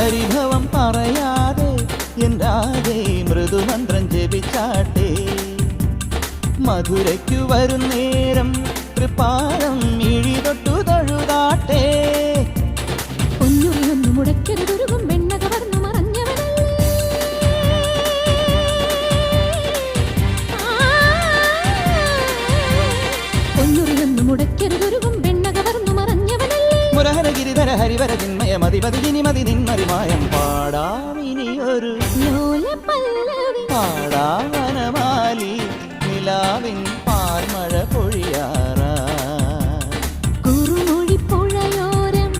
പരിഭവം പറയാതെ എന്താതെ മൃദുമന്ത്രം ജപിച്ചാട്ടെ. മധുരയ്ക്കു വരുന്നേരം തൃപ്പാലം മിഴി തൊട്ടു തഴുതാട്ടെ. പൊന്നുറിയൊന്നു മുടക്കരുതൊരുകും വെണ്ണ കവർന്നു പൊന്നുറിയൊന്നു മുടക്കരുതൊരുകും വെണ്ണ കവർന്നു മറഞ്ഞവനല്ലേ. മുരഹരഗിരിധര ഹരിവരതിന്മയ ഹരിവര ചിന്മയ മതിപതി ജിനിമതി നിന്മറിമായം ഇനി ഒരു പല്ലവി പാടാമ